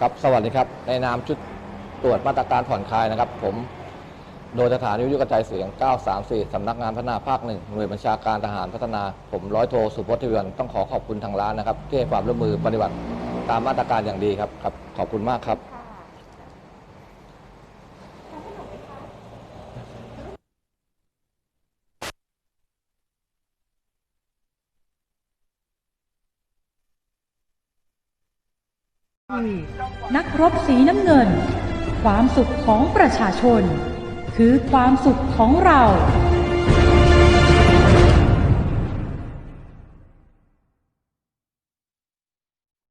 ครับสวัสดีครับ ในนามชุดตรวจมาตรการผ่อนคลายนะครับ ผม โดยสถานีวิทยุกระจายเสียง 934 สำนักงานพัฒนาภาคหนึ่งหน่วยบัญชาการทหารพัฒนา ผมร้อยโทสุพจน์ทวีวันต้องขอขอบคุณทางร้านนะครับ ที่ให้ความร่วมมือปฏิบัติตามมาตรการอย่างดีครับครับ ขอบคุณมากครับ นักรบสีน้ำเงิน ความสุขของประชาชน คือความสุขของเรา